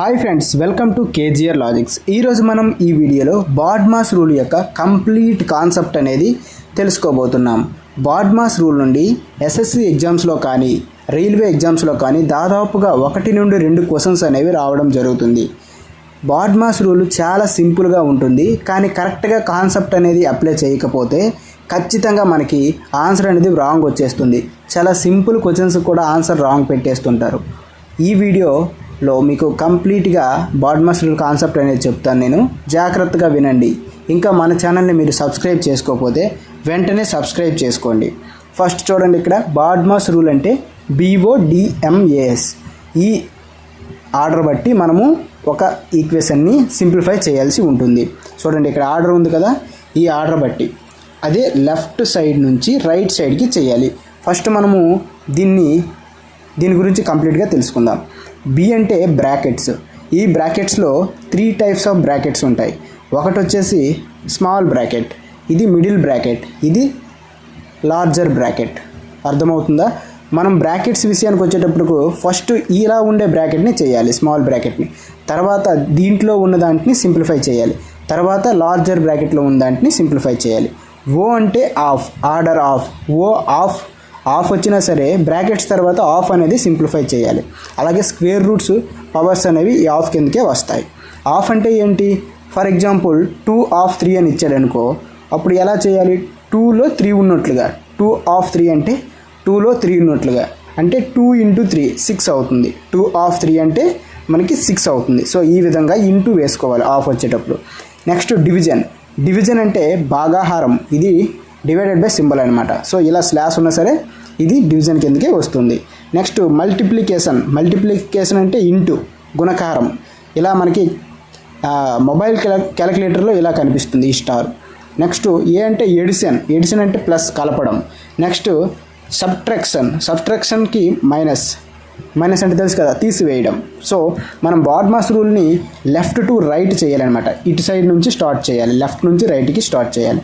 Hi friends welcome to KGR logics. ఈరోజు మనం ఈ వీడియోలో బాడ్మాస్ రూల్ యొక్క కంప్లీట్ కాన్సెప్ట్ అనేది తెలుసుకోబోతున్నాం. బాడ్మాస్ రూల్ నుండి ఎస్ఎస్సి ఎగ్జామ్స్లో కానీ రైల్వే ఎగ్జామ్స్లో కానీ దాదాపుగా ఒకటి నుండి రెండు క్వశ్చన్స్ అనేవి రావడం జరుగుతుంది. బాడ్మాస్ రూల్ చాలా సింపుల్గా ఉంటుంది కానీ కరెక్ట్గా కాన్సెప్ట్ అనేది అప్లై చేయకపోతే ఖచ్చితంగా మనకి ఆన్సర్ అనేది రాంగ్ వచ్చేస్తుంది. చాలా సింపుల్ క్వశ్చన్స్ కూడా ఆన్సర్ రాంగ్ పెట్టేస్తుంటారు. ఈ వీడియో లో మీకు కంప్లీట్గా బాడ్మాస్ రూల్ కాన్సెప్ట్ అనేది చెప్తాను నేను. జాగ్రత్తగా వినండి. ఇంకా మన ఛానల్ని మీరు సబ్స్క్రైబ్ చేసుకోకపోతే వెంటనే సబ్స్క్రైబ్ చేసుకోండి. ఫస్ట్ చూడండి ఇక్కడ బాడ్మాస్ రూల్ అంటే బీఓడిఎంఏఎస్ ఈ ఆర్డర్ బట్టి మనము ఒక ఈక్వేషన్ని సింప్లిఫై చేయాల్సి ఉంటుంది. చూడండి ఇక్కడ ఆర్డర్ ఉంది కదా ఈ ఆర్డర్ బట్టి. అదే లెఫ్ట్ సైడ్ నుంచి రైట్ సైడ్కి చేయాలి. ఫస్ట్ మనము దీన్ని దీని గురించి కంప్లీట్గా తెలుసుకుందాం. బి అంటే బ్రాకెట్స్ ఈ బ్రాకెట్స్లో త్రీ టైప్స్ ఆఫ్ బ్రాకెట్స్ ఉంటాయి. ఒకటి వచ్చేసి స్మాల్ బ్రాకెట్ ఇది మిడిల్ బ్రాకెట్ ఇది లార్జర్ బ్రాకెట్ అర్థమవుతుందా? మనం బ్రాకెట్స్ విషయానికి వచ్చేటప్పుడు ఫస్ట్ ఇలా ఉండే బ్రాకెట్ని చేయాలి స్మాల్ బ్రాకెట్ని తర్వాత దీంట్లో ఉన్న దాంట్ని సింప్లిఫై చేయాలి. తర్వాత లార్జర్ బ్రాకెట్లో ఉన్న దాంట్ని సింప్లిఫై చేయాలి. ఓ అంటే of order of O of of వచ్చినా సరే బ్రాకెట్స్ తర్వాత ఆఫ్ అనేది సింప్లిఫై చేయాలి. అలాగే స్క్వేర్ రూట్స్ పవర్స్ అనేవి ఈ ఆఫ్ కిందకే వస్తాయి. ఆఫ్ అంటే ఏంటి? For example two of three అని ఇచ్చాడనుకో అప్పుడు ఎలా చేయాలి? టూలో త్రీ ఉన్నట్లుగా. టూ ఆఫ్ త్రీ అంటే టూలో త్రీ ఉన్నట్లుగా. అంటే టూ ఇంటూ త్రీ సిక్స్ అవుతుంది. టూ ఆఫ్ త్రీ అంటే మనకి సిక్స్ అవుతుంది. సో ఈ విధంగా ఇంటూ వేసుకోవాలి ఆఫ్ వచ్చేటప్పుడు. Next division. డివిజన్ అంటే భాగాహారం. ఇది డివైడెడ్ బై సింబల్ అనమాట సో ఇలా స్లాష్ ఉన్నా సరే ఇది డివిజన్ కిందకే వస్తుంది. నెక్స్ట్ మల్టిప్లికేషన్ మల్టిప్లికేషన్ అంటే ఇంటూ గుణకారం. ఇలా మనకి మొబైల్ క్యాలిక్యులేటర్లో ఇలా కనిపిస్తుంది ఈ స్టార్ నెక్స్ట్ ఏ అంటే ఎడిషన్ ఎడిషన్ అంటే ప్లస్ కలపడం. నెక్స్ట్ సబ్ట్రాక్షన్ సబ్ట్రాక్షన్కి మైనస్ మైనస్ అంటే తెలుసు కదా తీసివేయడం. సో మనం బాడ్మాస్ రూల్ని లెఫ్ట్ టు రైట్ చేయాలన్నమాట. ఇటు సైడ్ నుంచి స్టార్ట్ చేయాలి. లెఫ్ట్ నుంచి రైట్కి స్టార్ట్ చేయాలి.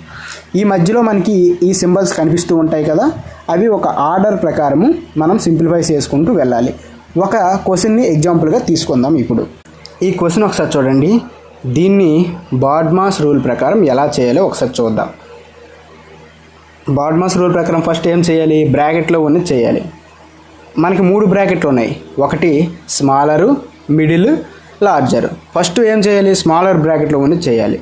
ఈ మధ్యలో మనకి ఈ సింబల్స్ కనిపిస్తూ ఉంటాయి కదా అవి ఒక ఆర్డర్ ప్రకారము మనం సింప్లిఫై చేసుకుంటూ వెళ్ళాలి. ఒక క్వశ్చన్ని ఎగ్జాంపుల్గా తీసుకుందాం ఇప్పుడు. ఈ క్వశ్చన్ ఒకసారి చూడండి. దీన్ని బాడ్మాస్ రూల్ ప్రకారం ఎలా చేయాలో ఒకసారి చూద్దాం. బాడ్మాస్ రూల్ ప్రకారం ఫస్ట్ ఏం చేయాలి? బ్రాకెట్లో ఉన్నది చేయాలి. మనకి మూడు బ్రాకెట్లు ఉన్నాయి. ఒకటి స్మాలరు మిడిల్ లార్జరు ఫస్ట్ ఏం చేయాలి? స్మాలర్ బ్రాకెట్లో ఉన్నది చేయాలి.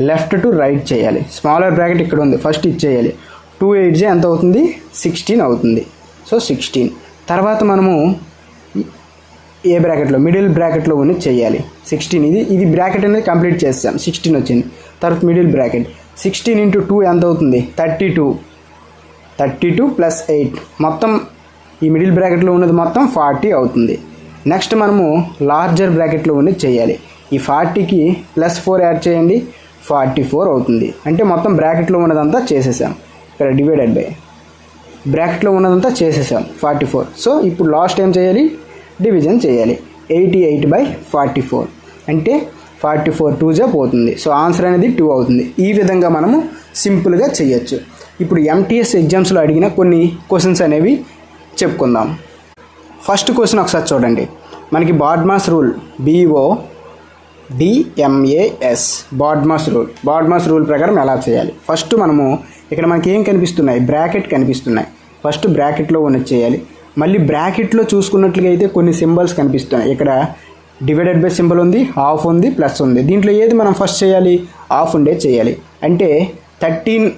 లెఫ్ట్ టు రైట్ చేయాలి. స్మాలర్ బ్రాకెట్ ఇక్కడ ఉంది. ఫస్ట్ ఇచ్చేయాలి చేయాలి. టూ ఎయిట్ జే ఎంత అవుతుంది? సిక్స్టీన్ అవుతుంది. So sixteen. తర్వాత మనము ఏ బ్రాకెట్లో? మిడిల్ బ్రాకెట్లో ఉన్న చేయాలి. సిక్స్టీన్. ఇది ఇది బ్రాకెట్ అనేది కంప్లీట్ చేస్తాం సిక్స్టీన్ వచ్చింది. తర్వాత middle bracket. Sixteen into two ఎంత అవుతుంది? Thirty two. Thirty two plus eight. మొత్తం ఈ మిడిల్ బ్రాకెట్లో ఉన్నది మొత్తం ఫార్టీ అవుతుంది. నెక్స్ట్ మనము లార్జర్ బ్రాకెట్లో ఉన్నది చేయాలి. ఈ ఫార్టీకి ప్లస్ ఫోర్ యాడ్ చేయండి. ఫార్టీ ఫోర్ అవుతుంది. అంటే మొత్తం బ్రాకెట్లో ఉన్నదంతా చేసేసాం. ఇక్కడ డివైడెడ్ బై బ్రాకెట్లో ఉన్నదంతా చేసేసాం ఫార్టీ ఫోర్. సో ఇప్పుడు లాస్ట్ ఏం చేయాలి? డివిజన్ చేయాలి. Eighty eight by forty four. అంటే ఫార్టీ ఫోర్ టూ జా పోతుంది. సో ఆన్సర్ అనేది టూ అవుతుంది. ఈ విధంగా మనము సింపుల్గా చేయొచ్చు. ఇప్పుడు ఎంటీఎస్ ఎగ్జామ్స్లో అడిగిన కొన్ని క్వశ్చన్స్ అనేవి చెప్పుకుందాం. ఫస్ట్ క్వశ్చన్ ఒకసారి చూడండి. మనకి BODMAS rule B O D M A S BODMAS rule BODMAS rule ప్రకారం ఎలా చేయాలి? ఫస్ట్ మనము ఇక్కడ మనకి ఏం కనిపిస్తున్నాయి? బ్రాకెట్ కనిపిస్తున్నాయి. ఫస్ట్ బ్రాకెట్లో ఉన్నది చేయాలి. మళ్ళీ బ్రాకెట్లో చూసుకున్నట్లుగా అయితే కొన్ని సింబల్స్ కనిపిస్తున్నాయి. ఇక్కడ డివైడెడ్ బై సింబల్ ఉంది హాఫ్ ఉంది ప్లస్ ఉంది. దీంట్లో ఏది మనం ఫస్ట్ చేయాలి? హాఫ్ ఉండే చేయాలి. అంటే థర్టీన్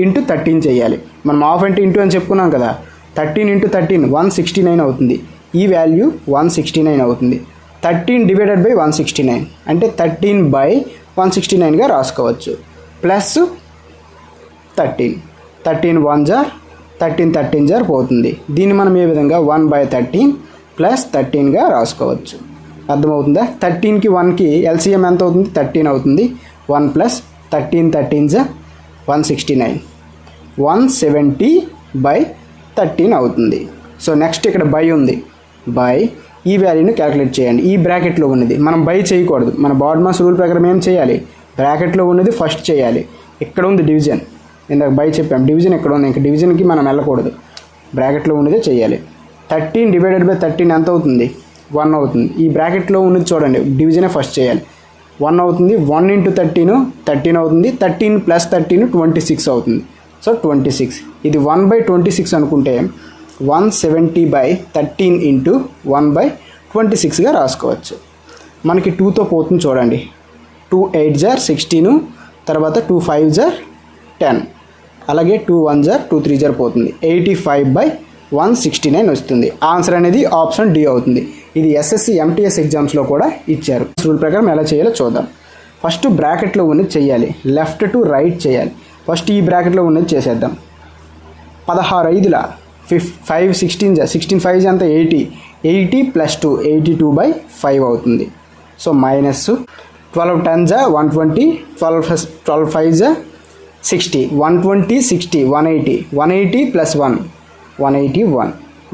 ఇంటూ థర్టీన్ చేయాలి. మనం హాఫ్ అంటే ఇంటూ అని చెప్పుకున్నాం కదా. Thirteen into thirteen one sixty nine అవుతుంది. ఈ వాల్యూ వన్ సిక్స్టీ నైన్ అవుతుంది. Thirteen divided by one sixty nine. అంటే థర్టీన్ బై వన్ సిక్స్టీ నైన్గా రాసుకోవచ్చు. Plus thirteen. థర్టీన్ వన్ జార్ థర్టీన్ థర్టీన్ జార్ పోతుంది. దీన్ని మనం ఏ విధంగా వన్ బై థర్టీన్ ప్లస్ థర్టీన్గా రాసుకోవచ్చు. అర్థమవుతుందా? థర్టీన్కి వన్కి ఎల్సిఎం ఎంత అవుతుంది? థర్టీన్ అవుతుంది. One plus thirteen thirteen jar one sixty nine. One seventy by thirteen అవుతుంది. సో నెక్స్ట్ ఇక్కడ బై ఉంది. బై ఈ వాల్యూని క్యాలిక్యులేట్ చేయండి. ఈ బ్రాకెట్లో ఉన్నది. మనం బై చేయకూడదు. మన బాడ్మాస్ రూల్ ప్రకారం ఏం చేయాలి? బ్రాకెట్లో ఉన్నది ఫస్ట్ చేయాలి. ఇక్కడ ఉంది డివిజన్ ఇందాక బై చెప్పాం. డివిజన్ ఇక్కడ ఉంది? ఇంకా డివిజన్కి మనం వెళ్ళకూడదు. బ్రాకెట్లో ఉన్నదే చేయాలి. థర్టీన్ డివైడెడ్ బై థర్టీన్ ఎంత అవుతుంది? వన్ అవుతుంది. ఈ బ్రాకెట్లో ఉన్నది చూడండి. డివిజనే ఫస్ట్ చేయాలి. వన్ అవుతుంది. వన్ ఇంటూ థర్టీన్ థర్టీన్ అవుతుంది. Thirteen plus thirteen twenty six అవుతుంది. సో ట్వంటీ సిక్స్ ఇది వన్ బై ట్వంటీ సిక్స్ అనుకుంటే one seventy by thirteen into one by twenty సిక్స్గా రాసుకోవచ్చు. మనకి టూతో పోతుంది చూడండి. టూ ఎయిట్ జార్ సిక్స్టీను తర్వాత టూ ఫైవ్ జార్ టెన్. అలాగే టూ వన్ జార్ టూ త్రీ జార్ పోతుంది. Eighty five by one sixty nine వస్తుంది. ఆన్సర్ అనేది ఆప్షన్ డి అవుతుంది. ఇది ఎస్ఎస్సి ఎంటీఎస్ ఎగ్జామ్స్లో కూడా ఇచ్చారు. రూల్ ప్రకారం ఎలా చేయాలో చూద్దాం. ఫస్ట్ బ్రాకెట్లో ఉన్నది చేయాలి. లెఫ్ట్ టు రైట్ చేయాలి. ఫస్ట్ ఈ బ్రాకెట్లో ఉన్నది చేసేద్దాం. పదహారు ఐదుల fif five sixteen sixteen five అంత eighty eighty plus two eighty two by five అవుతుంది. సో మైనస్ ట్వెల్వ్ టెన్ జా one twenty twelve twelve five జా sixty one twenty sixty one eighty one eighty plus one one eighty one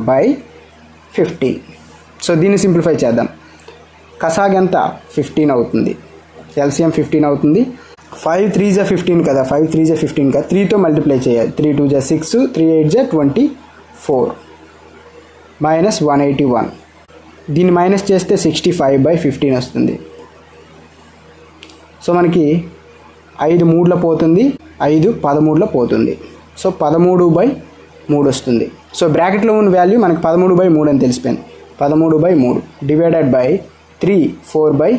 by fifteen so దీన్ని simplify చేద్దాం. కసాగ్ ఎంత fifteen అవుతుంది. LCM fifteen అవుతుంది. Five three జా fifteen కదా ఫైవ్ త్రీ జా ఫిఫ్టీన్ కదా. త్రీతో మల్టిప్లై చేయాలి. త్రీ టూ జా సిక్స్ త్రీ ఎయిట్ జా twenty four. Minus one eighty one. దీన్ని మైనస్ చేస్తే సిక్స్టీ ఫైవ్ బై ఫిఫ్టీన్ వస్తుంది. సో మనకి ఐదు మూడులో పోతుంది ఐదు పదమూడులో పోతుంది. సో పదమూడు బై మూడు వస్తుంది. సో బ్రాకెట్లో ఉన్న వాల్యూ మనకి పదమూడు బై మూడు అని తెలిసిపోయింది. పదమూడు బై మూడు divided by three four by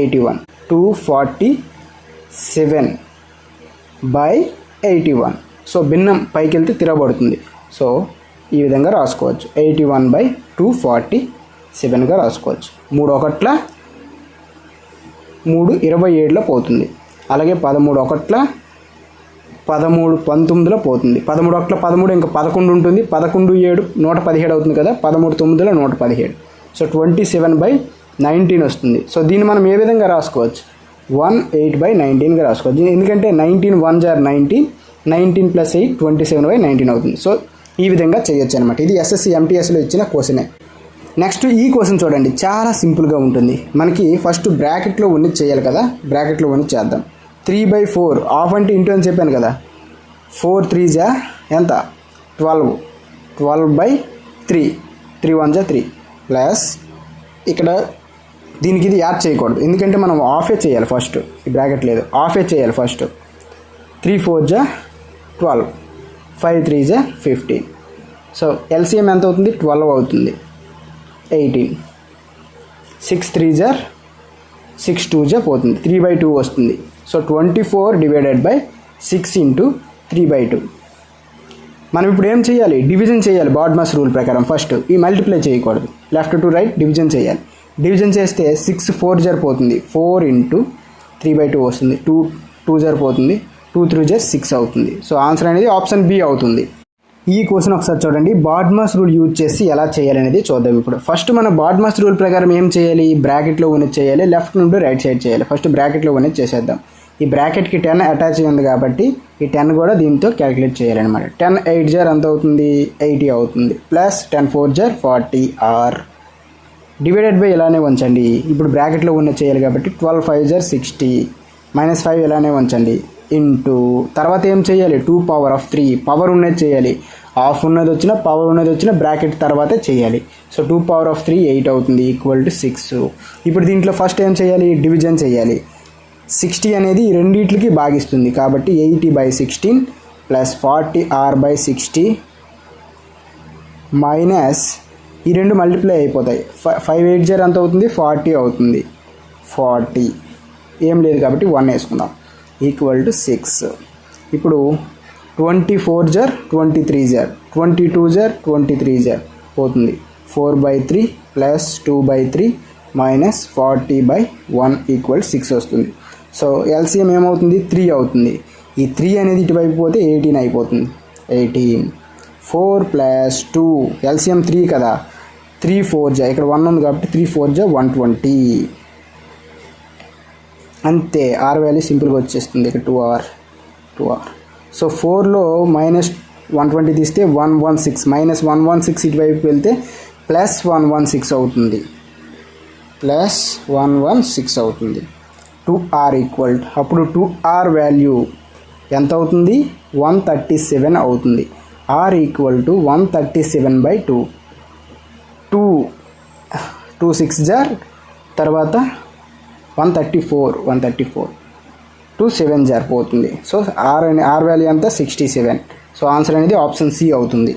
eighty one. Two forty seven by eighty one. So భిన్నం పైకి వెళ్తే తిరగబడుతుంది. సో ఈ విధంగా రాసుకోవచ్చు. Eighty one by two forty సెవెన్గా రాసుకోవచ్చు. మూడు ఒకట్ల మూడు ఇరవై ఏడులో పోతుంది. అలాగే పదమూడు ఒకట్ల పదమూడు పంతొమ్మిదిలో పోతుంది. పదమూడు ఒకట్ల పదమూడు ఇంకా పదకొండు ఉంటుంది. పదకొండు ఏడు నూట పదిహేడు అవుతుంది కదా పదమూడు తొమ్మిదిలో నూట పదిహేడు. So twenty seven by nineteen వస్తుంది. సో దీన్ని మనం ఏ విధంగా రాసుకోవచ్చు? వన్ ఎయిట్ బై నైన్టీన్గా రాసుకోవచ్చు. ఎందుకంటే nineteen one jar nineteen nineteen plus eight twenty seven by nineteen అవుతుంది. సో ఈ విధంగా చేయొచ్చు అనమాట ఇది ఎస్ఎస్సి ఎంటీఎస్లో ఇచ్చిన క్వశ్చనే నెక్స్ట్ ఈ క్వశ్చన్ చూడండి. చాలా సింపుల్గా ఉంటుంది. మనకి ఫస్ట్ బ్రాకెట్లో ఉన్నది చేయాలి కదా. బ్రాకెట్లో ఉన్నది చేద్దాం. త్రీ బై ఫోర్ ఆఫ్ అంటే ఇంటూ అని చెప్పాను కదా. ఫోర్ త్రీ జా ఎంత? Twelve twelve by three three one జా త్రీ ప్లస్ ఇక్కడ దీనికి ఇది యాడ్ చేయకూడదు. ఎందుకంటే మనం ఆఫే చేయాలి ఫస్ట్ ఈ బ్రాకెట్ లేదు. ఆఫే చేయాలి ఫస్ట్ త్రీ ఫోర్ జా ట్వెల్వ్ ఫైవ్ త్రీ జే ఫిఫ్టీన్. సో ఎల్సిఎం ఎంత అవుతుంది? ట్వెల్వ్ అవుతుంది. ఎయిటీన్. సిక్స్ త్రీ జర్ సిక్స్ టూ జా పోతుంది. త్రీ బై టూ వస్తుంది. So twenty four divided by six into three by two. మనం ఇప్పుడు ఏం చేయాలి? డివిజన్ చేయాలి బాడ్మాస్ రూల్ ప్రకారం. ఫస్ట్ ఈ మల్టిప్లై చేయకూడదు. లెఫ్ట్ టు రైట్ డివిజన్ చేయాలి. డివిజన్ చేస్తే సిక్స్ ఫోర్ జర్ పోతుంది. Four into three by two వస్తుంది. టూ టూ జర్ పోతుంది. టూ త్రీ జర్ సిక్స్ అవుతుంది. సో ఆన్సర్ అనేది ఆప్షన్ బి అవుతుంది. ఈ క్వశ్చన్ ఒకసారి చూడండి. బాడ్మాస్ రూల్ యూజ్ చేసి ఎలా చేయాలనేది చూద్దాం ఇప్పుడు. ఫస్ట్ మన బాడ్మాస్ రూల్ ప్రకారం ఏం చేయాలి? బ్రాకెట్లో ఉన్నది చేయాలి లెఫ్ట్ నుండి రైట్ సైడ్ చేయాలి. ఫస్ట్ బ్రాకెట్లో ఉన్నది చేసేద్దాం. ఈ బ్రాకెట్కి టెన్ అటాచ్ ఉంది కాబట్టి ఈ టెన్ కూడా దీంతో క్యాలిక్యులేట్ చేయాలన్నమాట. టెన్ ఎయిట్ జార్ ఎంత అవుతుంది? ఎయిటీ అవుతుంది. ప్లస్ టెన్ ఫోర్ జార్ ఫార్టీ ఆర్. డివైడెడ్ బై ఇలానే ఉంచండి. ఇప్పుడు బ్రాకెట్లో ఉన్న చేయాలి కాబట్టి ట్వెల్వ్ ఫైవ్ జార్ సిక్స్టీ. మైనస్ ఫైవ్ ఇలానే ఉంచండి. ఇంటూ తర్వాత ఏం చేయాలి? Two power of three power ఉన్నది చేయాలి. ఆఫ్ ఉన్నది వచ్చిన పవర్ ఉన్నది వచ్చిన బ్రాకెట్ తర్వాతే చేయాలి. So two power of three eight అవుతుంది ఈక్వల్ టు సిక్స్ ఇప్పుడు దీంట్లో ఫస్ట్ ఏం చేయాలి? డివిజన్ చేయాలి. సిక్స్టీ అనేది ఈ రెండింటికి భాగిస్తుంది. కాబట్టి eighty by sixteen plus forty R by sixty minus ఈ రెండు మల్టిప్లై అయిపోతాయి. ఫైవ్ ఎయిట్ జీరో ఎంత అవుతుంది? ఫార్టీ అవుతుంది. ఫార్టీ ఏం లేదు కాబట్టి వన్ వేసుకుందాం. ఈక్వల్ టు సిక్స్ ఇప్పుడు ట్వంటీ ఫోర్ జర్ ట్వంటీ త్రీ జర్ ట్వంటీ టూ జర్ ట్వంటీ త్రీ జర్ పోతుంది four by three plus two by three minus forty by one equal six వస్తుంది సో ఎల్సిఎం ఏమవుతుంది? త్రీ అవుతుంది. ఈ త్రీ అనేది ఇటువైపు పోతే ఎయిటీన్ అయిపోతుంది. Eighteen four plus two LCM three కదా. త్రీ ఫోర్ జా ఇక్కడ వన్ ఉంది కాబట్టి త్రీ ఫోర్ జా వన్ ట్వంటీ అంతే ఆర్ వాల్యూ సింపుల్గా వచ్చేస్తుంది. ఇక్కడ two hour two hour so ఫోర్లో మైనస్ వన్ ట్వంటీ తీస్తే one one six minus one one six ఇటువైపు వెళ్తే ప్లస్ వన్ వన్ సిక్స్ అవుతుంది. ప్లస్ వన్ వన్ సిక్స్ అవుతుంది. టూ ఆర్ ఈక్వల్ అప్పుడు టూ ఆర్ వాల్యూ ఎంత అవుతుంది? వన్ థర్టీ సెవెన్ అవుతుంది. R equal to one thirty seven by two two two six jar తర్వాత one thirty four one thirty four. Two seven జరిపోతుంది so R R value అంతా sixty seven. So answer అనేది option C అవుతుంది.